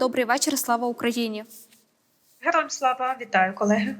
Добрий вечір, слава Україні. Героям слава, вітаю колеги.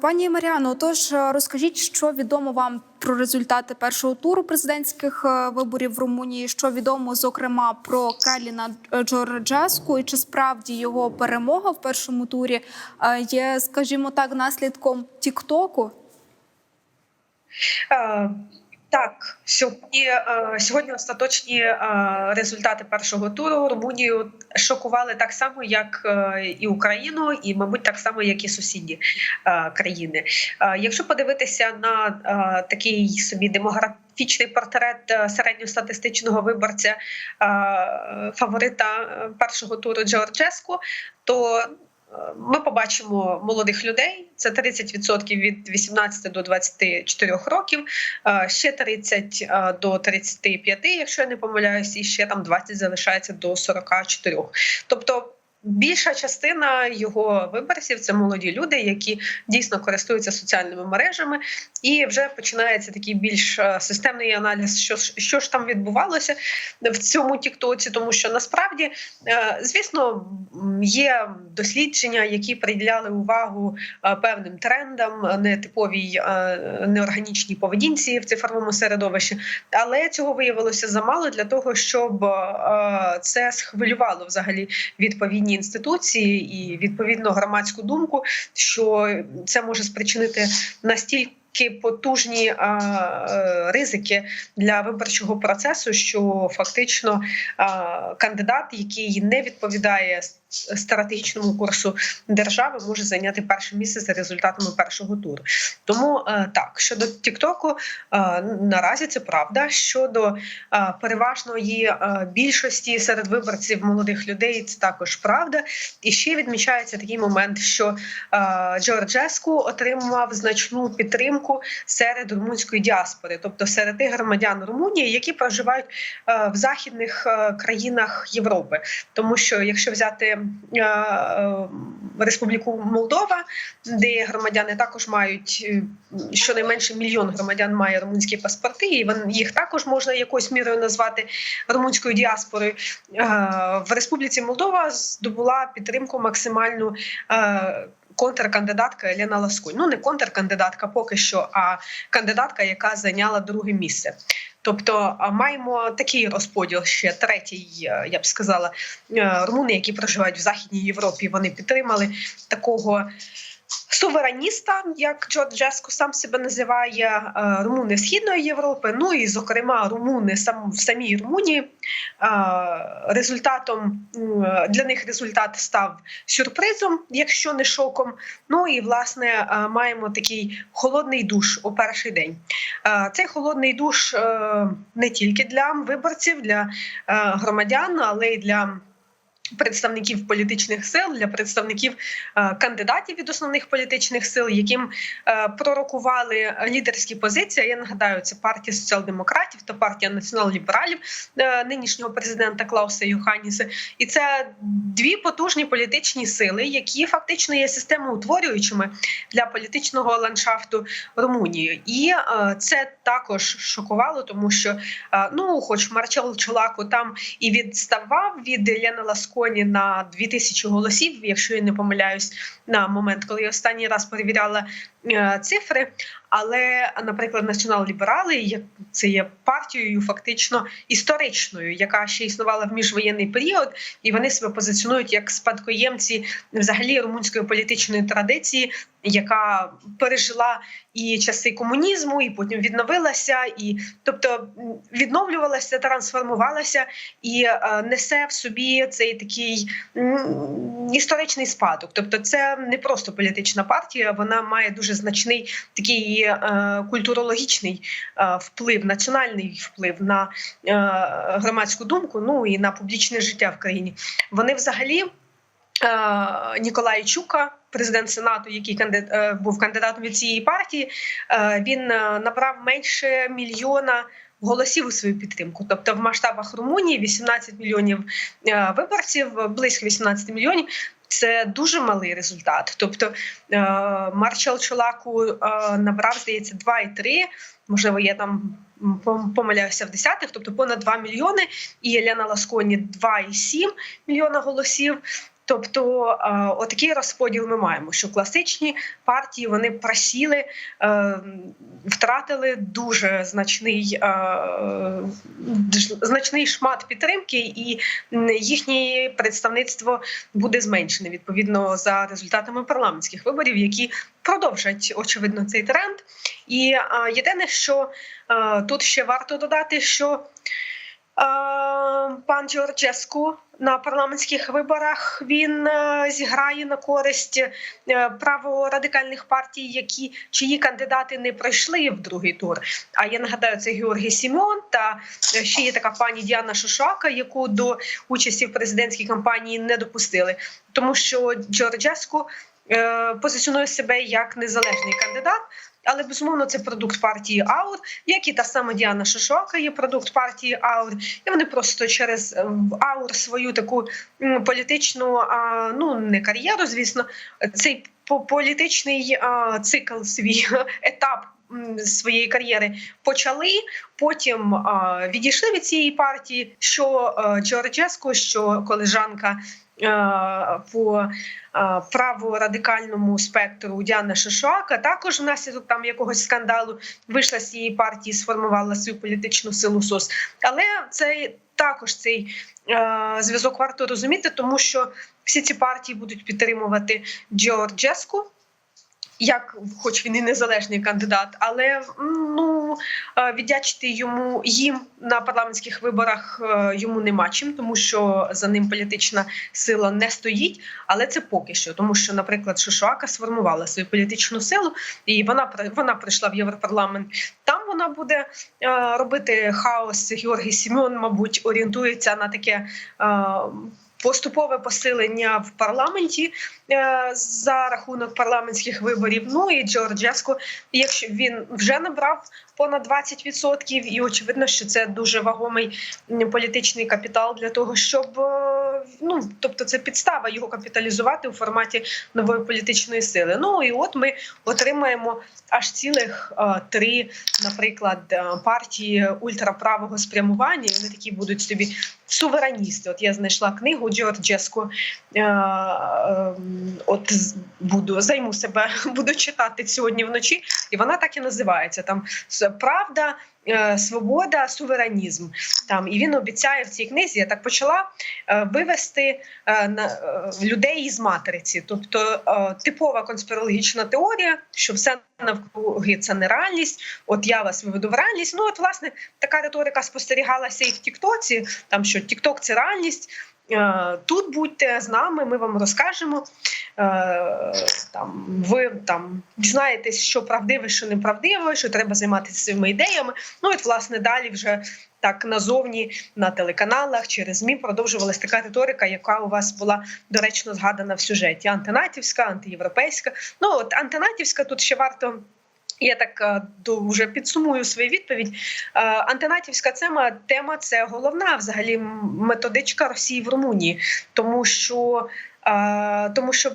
Пані Маріано, тож е, розкажіть, що відомо вам про результати першого туру президентських е, виборів в Румунії? Що відомо, зокрема, про Келіна Джорджеску, і чи справді його перемога в першому турі е, є, скажімо так, наслідком Тіктоку? Так, сьогодні е, сьогодні остаточні е, результати першого туру Румунію шокували так само, як е, і Україну, і, мабуть, так само, як і сусідні країни. Якщо подивитися на такий собі демографічний портрет середньостатистичного виборця фаворита першого туру Джорджеску, то ми побачимо молодих людей. Це 30% від 18 до 24 років, е, ще 30 е, до 35, якщо я не помиляюсь, і ще там 20 залишається до 44. Тобто. Більша частина його виборців це молоді люди, які дійсно користуються соціальними мережами, і вже починається такий більш е, системний аналіз, що що ж там відбувалося в цьому Тіктоці, тому що насправді, е, звісно, є дослідження, які приділяли увагу е, певним трендам, нетиповій неорганічній поведінці в цифровому середовищі, але цього виявилося замало для того, щоб це схвилювало взагалі відповідні інституції і відповідно громадську думку, що це може спричинити настільки потужні а, е, ризики для виборчого процесу, що фактично а, кандидат, який не відповідає стратегічному курсу держави, може зайняти перше місце за результатами першого туру. Тому е, так щодо Тіктоку, е, наразі це правда. Щодо е, переважної більшості серед виборців молодих людей, це також правда. І ще відмічається такий момент, що Джорджеску отримав значну підтримку серед румунської діаспори, тобто серед тих громадян Румунії, які проживають в західних країнах Європи. Тому що якщо взяти Республіку Молдова, де громадяни також мають е, щонайменше мільйон громадян має румунські паспорти, і їх також можна якоюсь мірою назвати румунською діаспорою. Е, В Республіці Молдова здобула підтримку максимальну. Контркандидатка Еліна Ласкунь. Ну не контркандидатка поки що, а кандидатка, яка зайняла друге місце. Тобто маємо такий розподіл ще третій, е, я б сказала, е, румуни, які проживають в Західній Європі, вони підтримали такого сувереніста, як Джордж Джеско сам себе називає, е, румуни Східної Європи. Ну і, зокрема, румуни сам в самій Румунії. Е, Результатом для них результат став сюрпризом, якщо не шоком. Ну і власне е, маємо такий холодний душ у перший день. Цей холодний душ не тільки для виборців, для громадян, але й для. Представників політичних сил для представників е, кандидатів від основних політичних сил, яким е, пророкували лідерські позиції. Я нагадаю, це партія соціал-демократів та партія націонал-лібералів е, нинішнього президента Клауса Йоханіса. І це дві потужні політичні сили, які фактично є системоутворюючими для політичного ландшафту Румунії. І це також шокувало, тому що ну, хоч Марчел Чолаку там і відставав від Єлени Ласконі на 2000 голосів, якщо я не помиляюсь, на момент, коли я останній раз перевіряла е, цифри. Але, наприклад, націонал-ліберали як це є партією фактично історичною, яка ще існувала в міжвоєнний період, і вони себе позиціонують як спадкоємці взагалі румунської політичної традиції, яка пережила і часи комунізму, і потім відновилася, і тобто відновлювалася, трансформувалася і е, несе в собі цей такий історичний спадок. Тобто, це не просто політична партія, вона має дуже значний такий е, культурологічний е, вплив, національний вплив на е, громадську думку, ну і на публічне життя в країні. Вони взагалі. Ніколай Чука, президент Сенату, який був кандидатом від цієї партії, він набрав менше мільйона голосів у свою підтримку. Тобто, в масштабах Румунії 18 мільйонів виборців, близько 18 мільйонів. Це дуже малий результат. Тобто Марчал Маршал Чолаку е, набрав, здається, 2,3, можливо, я там помиляюся в десятих, тобто понад 2 мільйони, і Елена Ласконі 2,7 мільйона голосів. Тобто е, отакий розподіл ми маємо, що класичні партії вони просіли, е, втратили дуже значний, е, значний шмат підтримки, і їхнє представництво буде зменшене відповідно за результатами парламентських виборів, які продовжать очевидно цей тренд. І єдине, що тут ще варто додати, що Пан Джорджеску на парламентських виборах він е, зіграє на користь е, праворадикальних партій, які чиї кандидати не пройшли в другий тур. А я нагадаю, це Георгій Сімеон та е, ще є така пані Діана Шушака, яку до участі в президентській кампанії не допустили, тому що Джорджеску позиціонує себе як незалежний кандидат. Але безумовно це продукт партії АУР, як і та сама Діана Шишока є продукт партії АУР. І вони просто через е, АУР свою таку політичну, ну не кар'єру, звісно, цей по- політичний цикл свій етап. Своєї кар'єри почали, потім а, відійшли від цієї партії. Що а, Джорджеско, що колежанка по праворадикальному спектру Діана Шишуака також внаслідок там якогось скандалу вийшла з цієї партії, сформувала свою політичну силу СОС. Але це також цей е, зв'язок варто розуміти, тому що всі ці партії будуть підтримувати Джорджеску. Як, хоч він і незалежний кандидат, але ну е, віддячити йому їм на парламентських виборах е, йому нема чим, тому що за ним політична сила не стоїть. Але це поки що, тому що, наприклад, Шишуака сформувала свою політичну силу, і вона вона прийшла в Європарламент. Там вона буде е, робити хаос. Георгій Сімеон, мабуть, орієнтується на таке. Поступове посилення в парламенті е, за рахунок парламентських виборів. Ну і Джорджеско, якщо він вже набрав понад 20%, і очевидно, що це дуже вагомий політичний капітал для того, щоб е, ну тобто це підстава його капіталізувати у форматі нової політичної сили. Ну і от ми отримаємо аж цілих е, три, наприклад, партії ультраправого спрямування. і Вони такі будуть собі сувереністи. От я знайшла книгу Джорджеско. Е, е, от з- буду займу себе, буду читати сьогодні вночі, і вона так і називається там правда. е, Свобода, суверенізм там і він обіцяє в цій книзі. Я так почала е, вивести е, е, людей із матриці, тобто е, типова конспірологічна теорія, що все навкруги це нереальність. От я вас виведу в реальність. Ну от власне така риторика спостерігалася і в Тіктоці. Там що Тікток це реальність. Е, Тут будьте з нами, ми вам розкажемо. Е, Там ви там дізнаєтесь, що правдиве, що неправдиве, що треба займатися своїми ідеями. Ну і власне далі вже так назовні на телеканалах через ЗМІ продовжувалась така риторика, яка у вас була доречно згадана в сюжеті: антинатівська, антиєвропейська. Ну от антинатівська тут ще варто. Я так дуже підсумую свою відповідь. Е, Антинатівська тема тема це головна взагалі методичка Росії в Румунії, тому що е, тому що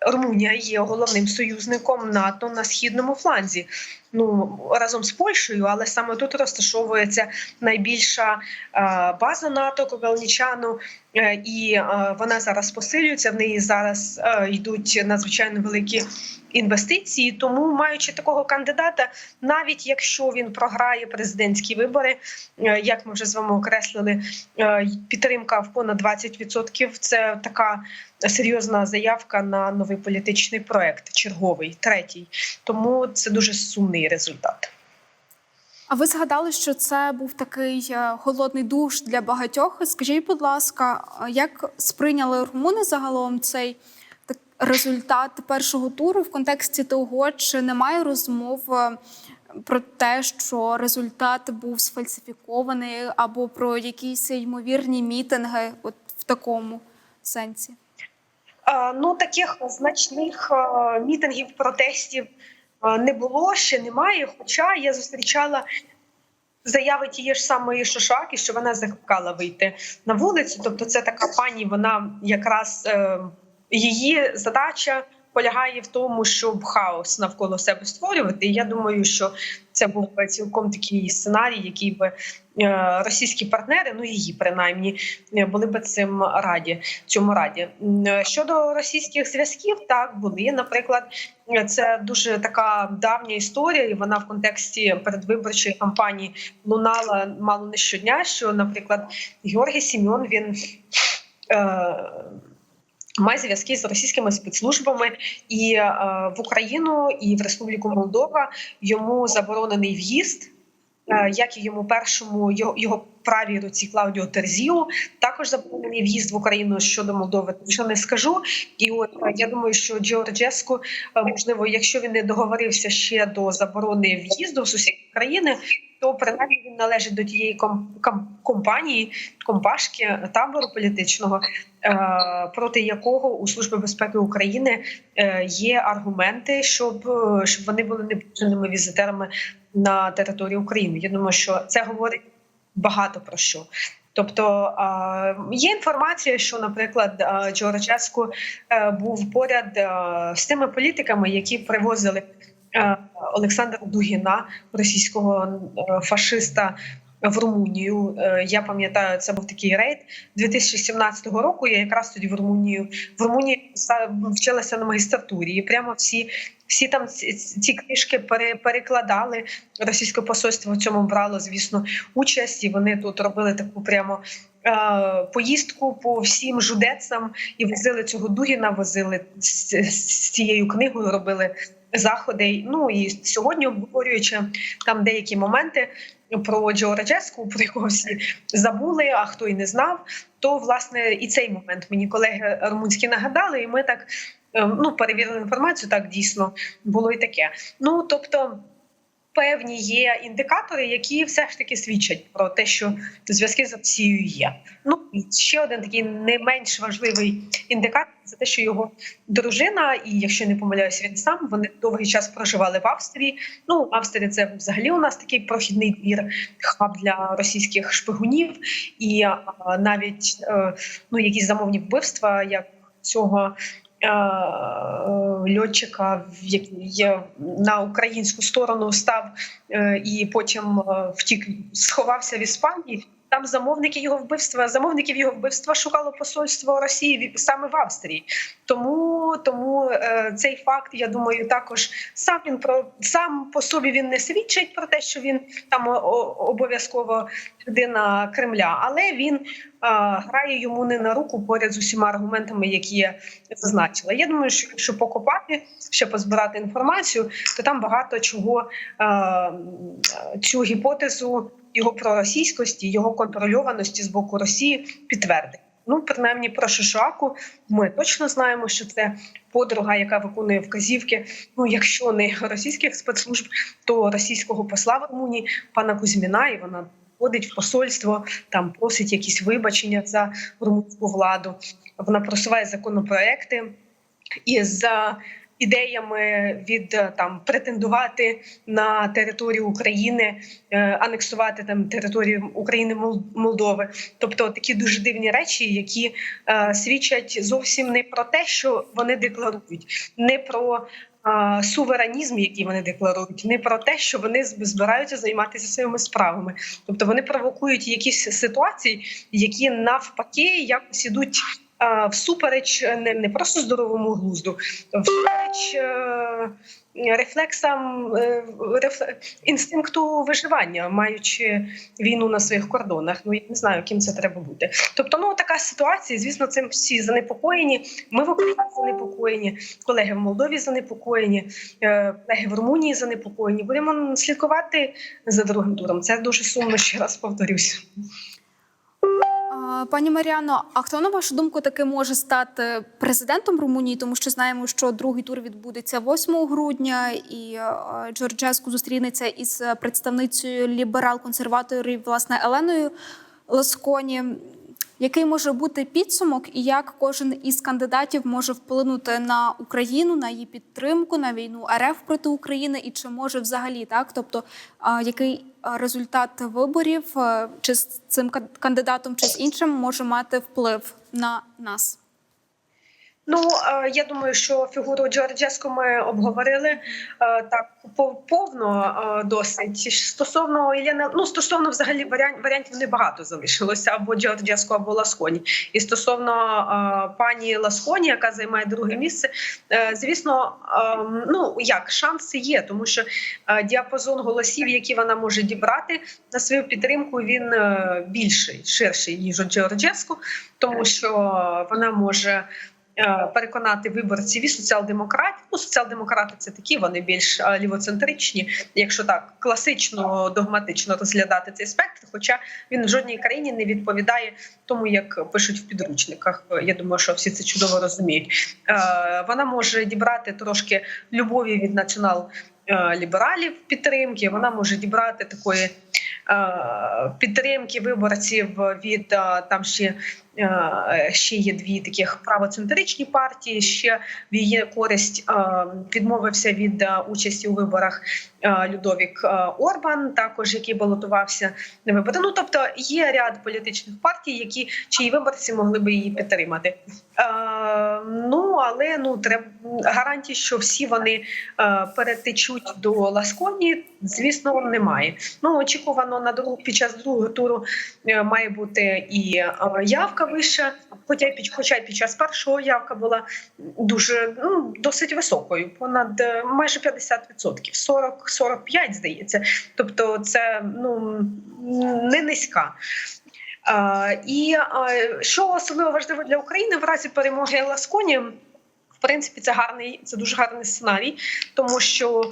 Румунія є головним союзником НАТО на східному фланзі. Ну разом з Польщею, але саме тут розташовується найбільша е, база НАТО Кобелнічану, е, і е, вона зараз посилюється. В неї зараз йдуть надзвичайно великі інвестиції. Тому, маючи такого кандидата, навіть якщо він програє президентські вибори, як ми вже з вами окреслили, підтримка в понад 20% – це така серйозна заявка на новий політичний проект, черговий, третій. Тому це дуже сумний результат. А ви згадали, що це був такий е, холодний душ для багатьох. Скажіть, будь ласка, як сприйняли румуни загалом цей результат першого туру в контексті того, чи немає розмов е, про те, що результат був сфальсифікований, або про якісь ймовірні мітинги, от в такому сенсі? Ну таких значних е, мітингів, протестів не було ще немає. Хоча я зустрічала заяви тієї ж самої Шошаки, що вона закликала вийти на вулицю. Тобто, це така пані, вона якраз е, її задача полягає в тому, щоб хаос навколо себе створювати. І я думаю, що це був би цілком такий сценарій, який би е, російські партнери, ну її принаймні, е, були би цим раді. Цьому раді е, щодо російських зв'язків, так були. Наприклад, це дуже така давня історія, і вона в контексті передвиборчої кампанії лунала мало не щодня. Що, наприклад, Георгій Сім'он він. Е, Має зв'язки з російськими спецслужбами і е, в Україну і в Республіку Молдова йому заборонений в'їзд, е, як і йому першому його, його правій руці Клаудіо Терзіо. Також заборонений в'їзд в Україну щодо Молдови. Нічого не скажу. І от е, я думаю, що Джорджеску, е, можливо, якщо він не договорився ще до заборони в'їзду в сусідні країни, то принаймні він належить до тієї ком, ком, компанії, компашки табору політичного, е, проти якого у Служби безпеки України е, є аргументи, щоб, е, щоб вони були непотрібними візитерами на території України. Я думаю, що це говорить багато про що. Тобто є інформація, що, наприклад, Джорджеску був поряд з тими політиками, які привозили Олександра Дугіна, російського е, фашиста. В Румунію Е, я пам'ятаю, це був такий рейд 2017 року. Я якраз тоді в Румунію в Румунії вчилася на магістратурі. І прямо всі, всі там ці, книжки пере, перекладали. Російське посольство в цьому брало, звісно, участь, і вони тут робили таку прямо. е, Поїздку по всім жудецам і возили цього Дугіна, возили з цією книгою, робили заходи. Ну і сьогодні, обговорюючи там деякі моменти про Джорджеску, про якого всі забули, а хто і не знав, то власне і цей момент мені колеги румунські нагадали, і ми так е, ну перевірили інформацію. Так дійсно було і таке. Ну тобто. Певні є індикатори, які все ж таки свідчать про те, що зв'язки з Росією є. Ну і ще один такий не менш важливий індикатор це те, що його дружина, і якщо не помиляюся, він сам вони довгий час проживали в Австрії. Ну, Австрія це взагалі у нас такий прохідний двір, хаб для російських шпигунів, і а, навіть е, ну якісь замовні вбивства, як цього. Е, Льотчика, який на українську сторону став е, і потім е, втік, сховався в Іспанії. Там замовники його вбивства, замовників його вбивства шукало посольство Росії саме в Австрії. Тому тому е, цей факт, я думаю, також сам він про сам по собі він не свідчить про те, що він там обов'язково людина Кремля, але він е, грає йому не на руку поряд з усіма аргументами, які я зазначила. Я думаю, що якщо покопати, ще позбирати інформацію, то там багато чого е, цю гіпотезу його проросійськості, його контрольованості з боку Росії підтвердить. Ну, принаймні, про Шишаку ми точно знаємо, що це подруга, яка виконує вказівки. Ну, якщо не російських спецслужб, то російського посла в Румунії пана Кузьміна, і вона ходить в посольство, там просить якісь вибачення за румунську владу. Вона просуває законопроекти із е, ідеями від е, там претендувати на територію України, е, анексувати там територію України Мол- Молдови. Тобто такі дуже дивні речі, які е, свідчать зовсім не про те, що вони декларують, не про е, суверенізм, який вони декларують, не про те, що вони збираються займатися своїми справами. Тобто вони провокують якісь ситуації, які навпаки якось ідуть. Всупереч е, не, не просто здоровому глузду, всупереч е, рефлексам е, рефле- інстинкту виживання, маючи війну на своїх кордонах. Ну я не знаю, ким це треба бути. Тобто, ну така ситуація. Звісно, цим всі занепокоєні. Ми в Україні занепокоєні, колеги в Молдові занепокоєні, колеги в Румунії занепокоєні. Будемо слідкувати за другим туром. Це дуже сумно. Ще раз повторюсь. Пані Маріано, а хто на вашу думку таки може стати президентом Румунії? Тому що знаємо, що другий тур відбудеться 8 грудня, і е, Джорджеску зустрінеться із представницею ліберал-консерваторів, власне, Еленою Ласконі. Який може бути підсумок, і як кожен із кандидатів може вплинути на Україну, на її підтримку, на війну РФ проти України, і чи може взагалі так? Тобто, який результат виборів, чи з цим кан- кандидатом, чи з іншим може мати вплив на нас? Ну е, я думаю, що фігуру Джорджеску ми обговорили е, так пов- повно е, досить. Стосовно Єлени, ну стосовно взагалі варіант, варіантів небагато залишилося або Джорджеску, або Ласконі. І стосовно пані Ласконі, яка займає друге місце, звісно, ну як шанси є, тому що діапазон голосів, які вона може дібрати на свою підтримку, він більший, ширший ніж у Джорджеску, тому що вона може переконати виборців і соціал-демократів. Ну, соціал-демократи це такі, вони більш е, лівоцентричні, якщо так класично догматично розглядати цей спектр. Хоча він в жодній країні не відповідає тому, як пишуть в підручниках. Я думаю, що всі це чудово розуміють. Е, Вона може дібрати трошки любові від націонал. е, Лібералів підтримки вона може дібрати такої е, підтримки виборців від е, там ще, е, ще є дві таких правоцентричні партії. Ще в її користь е, відмовився від е, участі у виборах е, Людовік е, Орбан, також який балотувався на вибори. Ну тобто є ряд політичних партій, які чиї виборці могли би її підтримати. Е, ну але ну треба гарантій, що всі вони е, перетечуть до Ласконі, звісно, немає. Ну очікувано на другу під час другого туру е, має бути і е, явка вища. Хоча під хоча й під час першого явка була дуже ну досить високою, понад е, майже 50%, 40 45, здається. Тобто, це ну не низька. Е, і е, що особливо важливо для України в разі перемоги Ласконі. В принципі, це гарний, це дуже гарний сценарій, тому що е,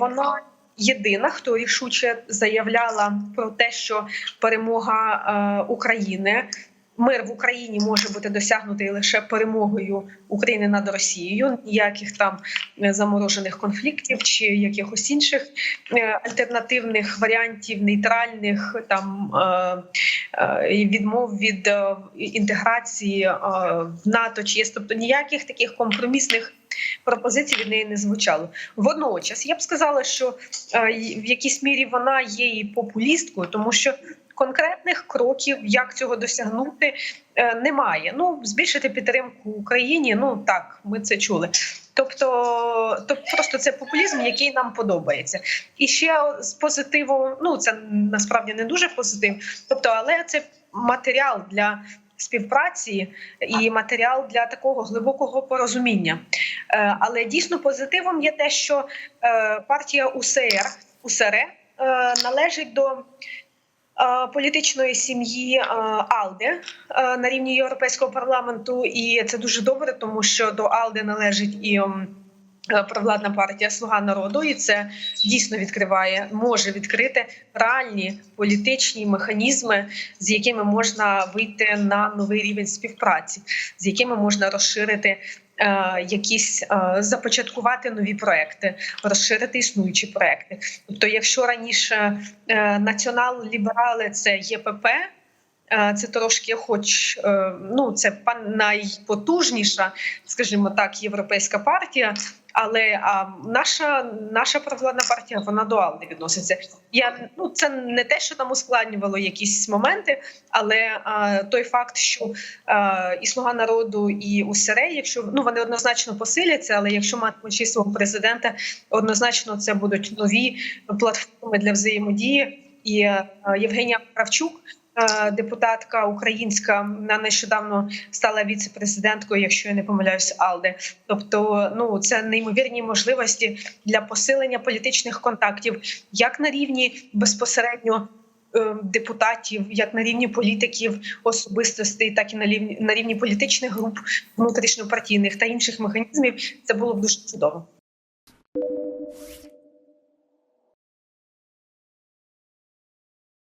вона єдина, хто рішуче заявляла про те, що перемога е, України. Мир в Україні може бути досягнутий лише перемогою України над Росією. Ніяких там е, заморожених конфліктів чи якихось інших е, альтернативних варіантів, нейтральних там відмов від інтеграції в НАТО чи ЄС. тобто ніяких таких компромісних пропозицій від неї не звучало. Водночас я б сказала, що е, в якійсь мірі вона є і популісткою, тому що конкретних кроків, як цього досягнути, е, немає. Ну збільшити підтримку Україні. Ну так, ми це чули. Тобто, то просто це популізм, який нам подобається. І ще з позитиву, ну це насправді не дуже позитив. Тобто, але це матеріал для співпраці і матеріал для такого глибокого порозуміння. Е, Але дійсно позитивом є те, що е, партія УСР УСР е, належить до е, політичної сім'ї АЛДЕ на рівні Європейського парламенту, і це дуже добре, тому що до АЛДЕ належить і. Е, Провладна партія Слуга народу, і це дійсно відкриває, може відкрити реальні політичні механізми, з якими можна вийти на новий рівень співпраці, з якими можна розширити е, якісь е, започаткувати нові проекти, розширити існуючі проекти. Тобто, якщо раніше націонал-ліберали це ЄПП. Це трошки, хоч ну це найпотужніша, скажімо так, європейська партія. Але а наша наша провладна партія вона Алди відноситься. Я ну це не те, що там ускладнювало якісь моменти, але а, той факт, що а, і слуга народу, і УСР, якщо ну вони однозначно посиляться, але якщо матимуть ще свого президента, однозначно це будуть нові платформи для взаємодії. І Євгенія Кравчук, депутатка українська, вона нещодавно стала віце-президенткою, якщо я не помиляюсь, Алде. Тобто, ну це неймовірні можливості для посилення політичних контактів, як на рівні безпосередньо. е, Депутатів, як на рівні політиків, особистостей, так і на рівні на рівні політичних груп, внутрішньопартійних та інших механізмів, це було б дуже чудово.